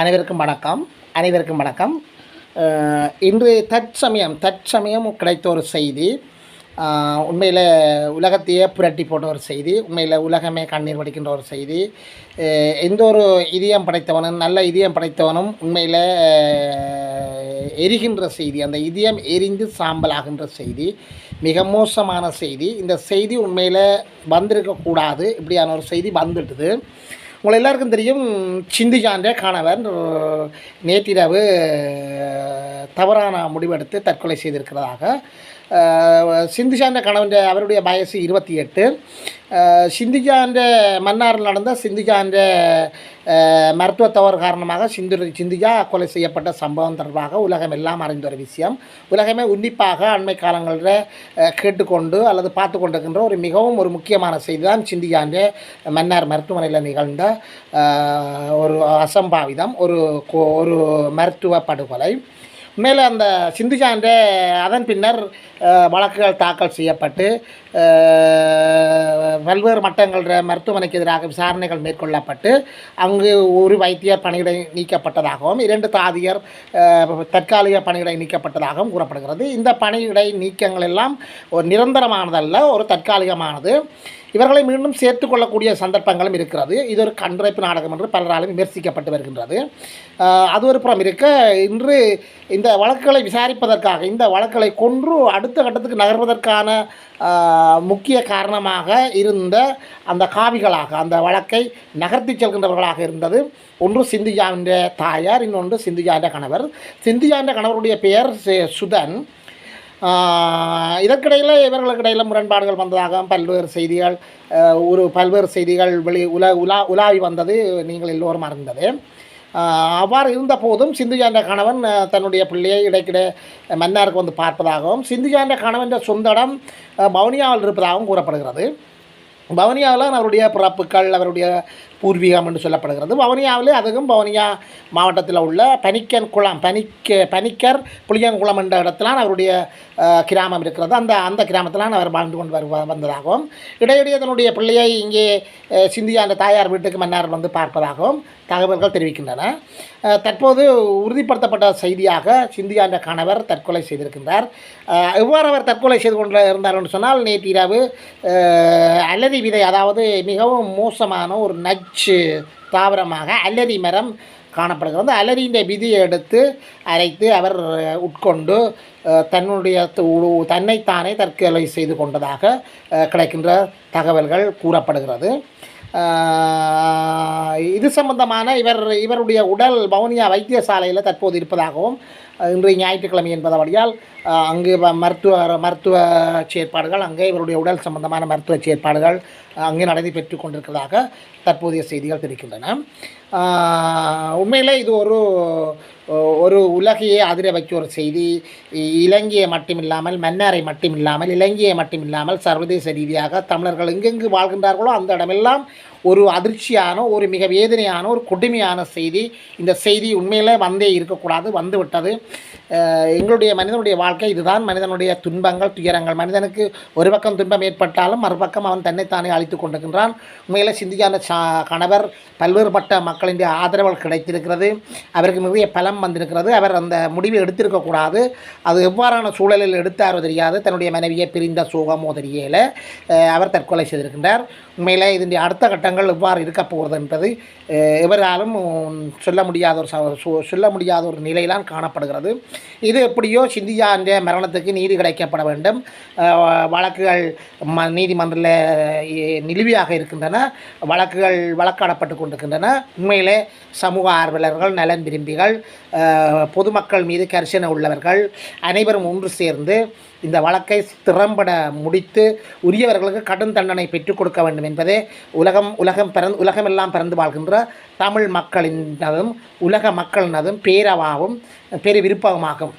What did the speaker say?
அனைவருக்கும் வணக்கம். அனைவருக்கும் வணக்கம். இன்று தற்சமயம் தற்சமயம் கிடைத்த ஒரு செய்தி. உண்மையில் உலகத்தையே புரட்டி போட்ட ஒரு செய்தி. உண்மையில் உலகமே கண்ணீர் வடிக்கின்ற ஒரு செய்தி. எந்த ஒரு இதயம் படைத்தவனும் நல்ல இதயம் படைத்தவனும் உண்மையில் எரிகின்ற செய்தி. அந்த இதயம் எரிந்து சாம்பலாகின்ற செய்தி. மிக மோசமான செய்தி. இந்த செய்தி உண்மையில் வந்திருக்கக்கூடாது. இப்படியான ஒரு செய்தி வந்துட்டுது. உங்களை எல்லாருக்கும் தெரியும் சிந்திஜான்ற கணவர். நேற்றிரவு தவறான முடிவெடுத்து தற்கொலை செய்திருக்கிறதாக. அஹ், கணவன் அவருடைய வயசு இருபத்தி எட்டு. சிந்திஜான்ற மன்னாரில் நடந்த சிந்திஜான்ற மருத்துவ தவறு காரணமாக சிந்து சிந்திஜா கொலை செய்யப்பட்ட சம்பவம் தொடர்பாக உலகம் எல்லாம் அறிந்த ஒரு விஷயம். உலகமே உன்னிப்பாக அண்மை காலங்களில் கேட்டுக்கொண்டு அல்லது பார்த்து கொண்டிருக்கின்ற ஒரு மிகவும் ஒரு முக்கியமான செய்தி தான் சிந்திஜான்ற மன்னார் மருத்துவமனையில் நிகழ்ந்த ஒரு அசம்பாவிதம் ஒரு ஒரு மருத்துவ படுகொலை. மேலே அந்த சிந்துஜாண்டே அதன் பின்னர் வழக்குகள் தாக்கல் செய்யப்பட்டு பல்வேறு மட்டங்கள மருத்துவமனைக்கு எதிராக விசாரணைகள் மேற்கொள்ளப்பட்டு அங்கு ஒரு வைத்தியர் பணியிடை நீக்கப்பட்டதாகவும் இரண்டு தாதியர் தற்காலிக பணியிடை நீக்கப்பட்டதாகவும் கூறப்படுகிறது. இந்த பணியிடை நீக்கங்கள் எல்லாம் ஒரு நிரந்தரமானதல்ல ஒரு தற்காலிகமானது. இவர்களை மீண்டும் சேர்த்துக் கொள்ளக்கூடிய சந்தர்ப்பங்களும் இருக்கிறது. இது ஒரு கண்துடைப்பு நாடகம் என்று பலராலும் விமர்சிக்கப்பட்டு வருகின்றது. அது ஒரு புறம் இருக்க இன்று இந்த வழக்குகளை விசாரிப்பதற்காக இந்த வழக்குகளை கொன்று அடுத்த கட்டத்துக்கு நகர்வதற்கான முக்கிய காரணமாக இருந்த அந்த காவிகளாக அந்த வழக்கை நகர்த்தி செல்கின்றவர்களாக இருந்தது. ஒன்று சிந்தியாவின் தாயார் இன்னொன்று சிந்தியாவின் கணவர். சிந்தியாவின் கணவருடைய பெயர் சுதன். இதற்கிடையில் இவர்களுக்கிடையில் முரண்பாடுகள் வந்ததாக பல்வேறு செய்திகள் ஒரு பல்வேறு செய்திகள் வெளி உலா உலா உலாவி வந்தது நீங்கள் எல்லோரும் அறிந்தது. அவ்வாறு இருந்த போதும் சிந்துஜான்ற கணவன் தன்னுடைய பிள்ளையை இடைக்கிட மன்னாருக்கு வந்து பார்ப்பதாகவும் சிந்துஜான்ற கணவன் சொந்த இடம் இருப்பதாகவும் கூறப்படுகிறது. பவனியாவில் அவருடைய பிறப்புகள் அவருடைய பூர்வீகம் என்று சொல்லப்படுகிறது. வவுனியாவிலே அதுவும் வவுனியா மாவட்டத்தில் உள்ள பனிக்கன் குளம் பனிக்க பனிக்கர் புளியங்குளம் என்ற இடத்திலான் அவருடைய கிராமம் இருக்கிறது. அந்த அந்த கிராமத்திலான் அவர் வாழ்ந்து கொண்டு வருவ வந்ததாகவும் இடையிடையே தன்னுடைய பிள்ளையை இங்கே சிந்தியா அந்த தாயார் வீட்டுக்கு மன்னார் வந்து பார்ப்பதாகவும் தகவல்கள் தெரிவிக்கின்றன. தற்போது உறுதிப்படுத்தப்பட்ட செய்தியாக சிந்தியா என்ற கணவர் தற்கொலை செய்திருக்கின்றார். எவ்வாறு அவர் தற்கொலை செய்து கொண்டு இருந்தார் என்று சொன்னால் நேற்று இரவு அல்லதி விதை அதாவது மிகவும் மோசமான ஒரு நச்சு தாவரமாக அலரி மரம் காணப்படுகிறது. அலரியின் விதியை எடுத்து அரைத்து அவர் உட்கொண்டு தன்னுடைய தன்னைத்தானே தற்கொலை செய்து கொண்டதாக கிடைக்கின்ற தகவல்கள் கூறப்படுகிறது. இது சம்பந்தமான இவர் இவருடைய உடல் வவுனியா வைத்தியசாலையில் தற்போது இருப்பதாகவும் இன்று ஞாயிற்றுக்கிழமை என்பதபடியால் அங்கு வ- மருத்துவ மருத்துவ செயற்பாடுகள் அங்கே இவருடைய உடல் சம்பந்தமான மருத்துவ செயற்பாடுகள் அஹ், அங்கே பெற்று கொண்டிருக்கிறதாக தற்போதைய செய்திகள் தெரிவிக்கின்றன. உண்மையில் உண்மையிலே இது ஒரு ஒரு உலகையே அதிர வைக்க ஒரு செய்தி இலங்கையை மட்டுமில்லாமல் மன்னாரை மட்டுமில்லாமல் இலங்கையை மட்டுமில்லாமல் சர்வதேச ரீதியாக தமிழர்கள் எங்கெங்கு வாழ்கின்றார்களோ அந்த இடமெல்லாம் ஒரு அதிர்ச்சியான ஒரு மிக வேதனையான ஒரு கொடுமையான செய்தி. இந்த செய்தி உண்மையில் வந்தே இருக்கக்கூடாது வந்துவிட்டது. எங்களுடைய மனிதனுடைய வாழ்க்கை இதுதான். மனிதனுடைய துன்பங்கள் துயரங்கள். மனிதனுக்கு ஒரு பக்கம் துன்பம் ஏற்பட்டாலும் மறுபக்கம் அவன் தன்னைத்தானே அழித்து கொண்டிருக்கின்றான். உண்மையில் சிந்திக்கான சா கணவர் பல்வேறுபட்ட மக்களின் ஆதரவுகள் கிடைத்திருக்கிறது. அவருக்கு நிறைய பலம் வந்திருக்கிறது. அவர் அந்த முடிவை எடுத்திருக்கக்கூடாது. அது எவ்வாறான சூழலில் எடுத்தாரோ தெரியாது. தன்னுடைய மனைவியை பிரிந்த சோகமோ தெரியல. அவர் தற்கொலை செய்திருக்கின்றார். உண்மையில் இதனுடைய அடுத்த கட்டங்கள் எவ்வாறு இருக்க போகிறது என்பது எவராலும் சொல்ல முடியாத ஒரு ச- சொல்ல முடியாத ஒரு நிலையிலாம் காணப்படுகிறது. இது எப்படியோ சிந்தியா என்ற மரணத்துக்கு நீதி கிடைக்கப்பட வேண்டும். வழக்குகள் ம நீதிமன்றத்தில் நிலுவையாக இருக்கின்றன. வழக்குகள் வழக்காடப்பட்டு கொண்டிருக்கின்றன. உண்மையிலே சமூக ஆர்வலர்கள் நலன் விரும்பிகள் பொதுமக்கள் மீது கரிசனை உள்ளவர்கள் அனைவரும் ஒன்று சேர்ந்து இந்த வழக்கை திறம்பட முடித்து உரியவர்களுக்கு கடும் தண்டனை பெற்றுக் கொடுக்க வேண்டும் என்பதே உலகம் உலகம் பிறந்து உலகமெல்லாம் பிறந்து வாழ்கின்ற தமிழ் மக்களினதும் உலக மக்களினதும் பேரவாவும் பெரு விருப்பமாகும்